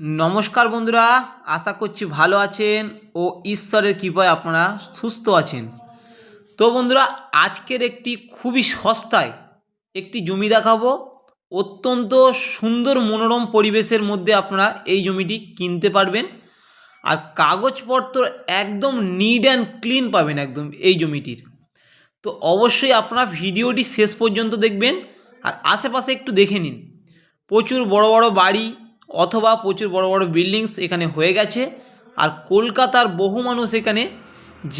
নমস্কার বন্ধুরা, আশা করছি ভালো আছেন ও ঈশ্বরের কৃপায় আপনারা সুস্থ আছেন। তো বন্ধুরা, আজকের একটি খুবই সস্তায় একটি জমি দেখাবো। অত্যন্ত সুন্দর মনোরম পরিবেশের মধ্যে আপনারা এই জমিটি কিনতে পারবেন। আর কাগজপত্র একদম নিড অ্যান্ড ক্লিন পাবেন একদম এই জমিটির। তো অবশ্যই আপনারা ভিডিওটি শেষ পর্যন্ত দেখবেন আর আশেপাশে একটু দেখে নিন। প্রচুর বড় বড় বাড়ি অথবা প্রচুর বড় বড় বিল্ডিংস এখানে হয়ে গেছে। আর কলকাতার বহু মানুষ এখানে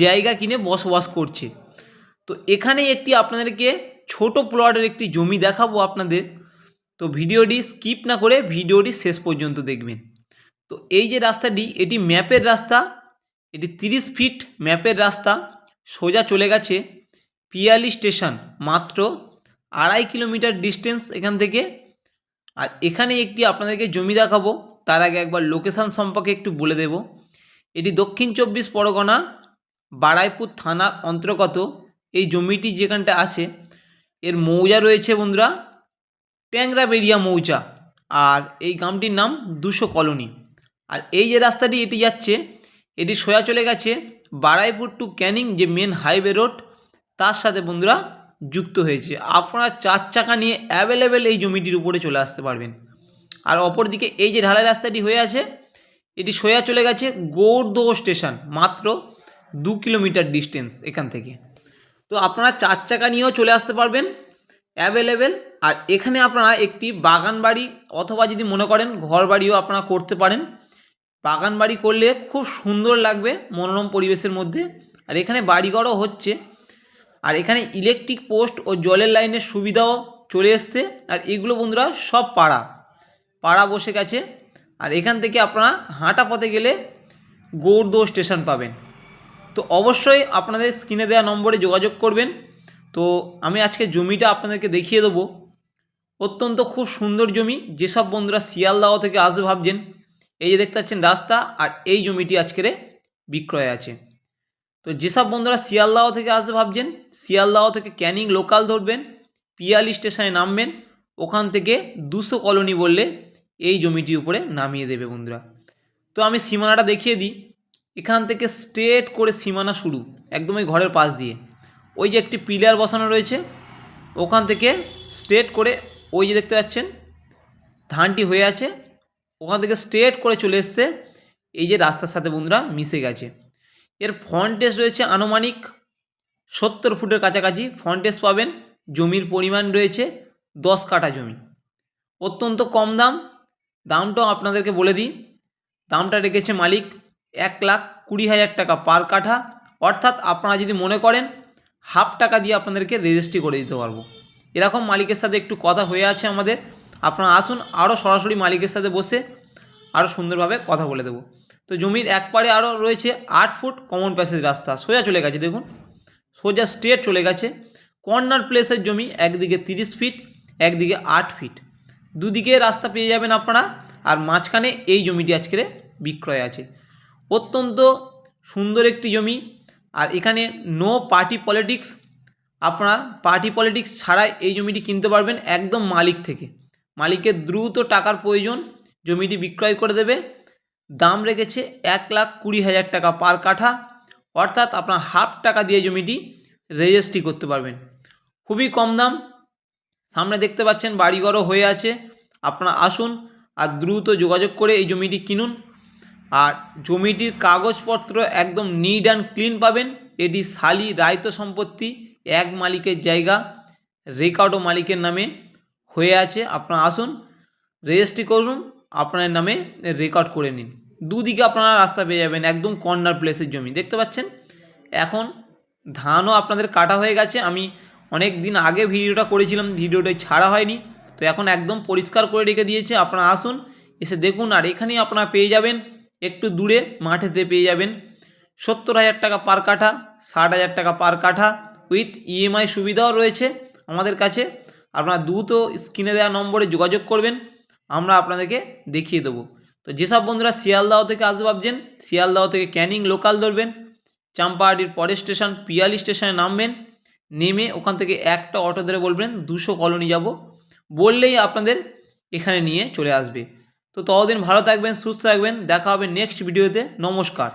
জায়গা কিনে বসবাস করছে। তো এখানে একটি আপনাদেরকে ছোট প্লটের একটি জমি দেখাবো আপনাদের। তো ভিডিওটি স্কিপ না করে ভিডিওটি শেষ পর্যন্ত দেখবেন। তো এই যে রাস্তাটি, এটি ম্যাপের রাস্তা। এটি তিরিশ ফিট ম্যাপের রাস্তা। সোজা চলে গেছে পিয়ালি স্টেশন মাত্র আড়াই কিলোমিটার ডিস্টেন্স এখান থেকে আর এখানে একটি আপনাদেরকে জমি দেখাবো, তার আগে একবার লোকেশান সম্পর্কে একটু বলে দেব। এটি দক্ষিণ চব্বিশ পরগনা, বারাইপুর থানার অন্তর্গত। এই জমিটি যেখানটা আছে, এর মৌজা রয়েছে বন্ধুরা ট্যাংরা ট্যাংরাবেরিয়া মৌজা। আর এই গ্রামটির নাম দুশো কলোনি। আর এই যে রাস্তাটি এটি যাচ্ছে, এটি সোজা চলে গেছে বারাইপুর টু ক্যানিং যে মেন হাইওয়ে রোড তার সাথে বন্ধুরা যুক্ত হয়েছে। আপনারা চার চাকা নিয়ে অ্যাভেলেবেল এই জমিটির উপরে চলে আসতে পারবেন। আর অপরদিকে এই যে ঢালাই রাস্তাটি হয়ে আছে, এটি সোয়া চলে গেছে গৌরদহ স্টেশন, মাত্র দু কিলোমিটার ডিস্টেন্স এখান থেকে। তো আপনারা চার চাকা নিয়েও চলে আসতে পারবেন অ্যাভেলেবেল আর এখানে আপনারা একটি বাগান বাড়ি অথবা যদি মনে করেন ঘর বাড়িও আপনারা করতে পারেন। বাগান বাড়ি করলে খুব সুন্দর লাগবে মনোরম পরিবেশের মধ্যে। আর এখানে বাড়িঘরও হচ্ছে। আর এখানে ইলেকট্রিক পোস্ট ও জলের লাইনের সুবিধাও চলে এসছে। আর এগুলো বন্ধুরা সব পাড়া। পাড়া বসে গেছে। আর এখান থেকে আপনারা হাঁটা পথে গেলে গৌরদহ স্টেশন পাবেন। তো অবশ্যই আপনাদের স্ক্রিনে দেওয়া নম্বরে যোগাযোগ করবেন। তো আমি আজকে জমিটা আপনাদেরকে দেখিয়ে দেবো। অত্যন্ত খুব সুন্দর জমি। যেসব বন্ধুরা শিয়ালদাহ থেকে আসবে ভাবছেন, এই যে দেখতে পাচ্ছেন রাস্তা, আর এই জমিটি আজকের বিক্রয় আছে। তো যেসব বন্ধুরা শিয়ালদাহ থেকে আসবে ভাবছেন, শিয়ালদাহ থেকে ক্যানিং লোকাল ধরবেন, পিয়ালি স্টেশনে নামবেন, ওখান থেকে দুশো কলোনি বললে এই জমিটির উপরে নামিয়ে দেবে বন্ধুরা। তো আমি সীমানাটা দেখিয়ে দিই। এখান থেকে স্ট্রেট করে সীমানা শুরু, একদম ওই ঘরের পাশ দিয়ে। ওই যে একটি পিলার বসানো রয়েছে, ওখান থেকে স্ট্রেট করে ওই যে দেখতে পাচ্ছেন, ধানটি হয়ে আছে, ওখান থেকে স্ট্রেট করে চলে এসছে, এই যে রাস্তার সাথে বন্ধুরা মিশে গেছে। এর ফন্টেজ রয়েছে আনুমানিক সত্তর ফুটের কাছাকাছি। ফন্টেজ পাবেন, জমির পরিমাণ রয়েছে দশ কাঠা জমি। অত্যন্ত কম দাম, দামটাও আপনাদেরকে বলে দিই। দামটা রেখেছে মালিক এক লাখ কুড়ি হাজার টাকা পার কাঠা। অর্থাৎ আপনারা যদি মনে করেন, হাফ টাকা দিয়ে আপনাদেরকে রেজিস্ট্রি করে দিতে পারব। এরকম মালিকের সাথে একটু কথা হয়ে আছে আমাদের। আপনারা আসুন, আরও সরাসরি মালিকের সাথে বসে আরও সুন্দরভাবে কথা বলে দেবো। তো জমির এক পারে আরও রয়েছে আট ফুট কমন প্যাসেজ রাস্তা। সোজা চলে গেছে, দেখুন। সোজা স্ট্রেট চলে গেছে। কর্নার প্লেসের জমি একদিকে তিরিশ ফিট একদিকে আট ফিট দুদিকে রাস্তা পেয়ে যাবেন আপনারা, আর মাঝখানে এই জমিটি আজকের বিক্রয় আছে। অত্যন্ত সুন্দর একটি জমি, আর এখানে নো পার্টি পলিটিক্স আপনারা পার্টি পলিটিক্স ছাড়াই এই জমিটি কিনতে পারবেন একদম মালিক থেকে। মালিকের দ্রুত টাকার প্রয়োজন, জমিটি বিক্রয় করে দেবে। দাম রেখেছে এক লাখ কুড়ি হাজার টাকা পার কাঠা। অর্থাৎ আপনার হাফ টাকা দিয়ে জমিটি রেজিস্ট্রি করতে পারবেন। খুবই কম দাম। সামনে দেখতে পাচ্ছেন বাড়িঘরও হয়ে আছে। আপনারা আসুন আর দ্রুত যোগাযোগ করে এই জমিটি কিনুন। আর জমিটির কাগজপত্র একদম নিড অ্যান্ড ক্লিন পাবেন। এটি শালি রায়ত সম্পত্তি, এক মালিকের জায়গা রেকর্ডও মালিকের নামে হয়ে আছে। আপনারা আসুন, রেজিস্ট্রি করুন, আপনার নামে রেকর্ড করে নিন। দুদিকে আপনারা রাস্তা পেয়ে যাবেন, একদম কর্নার প্লেসের জমি, দেখতে পাচ্ছেন? এখন ধানও আপনাদের কাটা হয়ে গেছে, আমি অনেক দিন আগে ভিডিওটা করেছিলাম, ভিডিওটা ছাড়া হয়নি, তো এখন একদম পরিষ্কার করে রেখে দিয়েছে, আপনারা আসুন, এসে দেখুন, আর এখানেই আপনারা পেয়ে যাবেন, একটু দূরে মাঠেতে পেয়ে যাবেন, সত্তর হাজার টাকা পার কাঠা, ষাট হাজার টাকা পার কাঠা উইথ ইএমআই সুবিধাও রয়েছে আমাদের কাছে, আপনারা দ্রুত স্ক্রিনে দেওয়া নম্বরে যোগাযোগ করবেন, আমরা আপনাদেরকে দেখিয়ে দেবো। তো যেসব বন্ধুরা শিয়ালদাহ থেকে আসবে ভাবছেন, শিয়ালদাহ থেকে ক্যানিং লোকাল ধরবেন, চাম্পাহাটির পরের স্টেশন, পিয়ালি স্টেশনে নামবেন, নেমে ওখান থেকে একটা অটো ধরে বলবেন, দুশো কলোনি যাব। বললেই আপনাদের এখানে নিয়ে চলে আসবে। তো ততদিন ভালো থাকবেন, সুস্থ থাকবেন, দেখা হবে নেক্সট ভিডিওতে নমস্কার।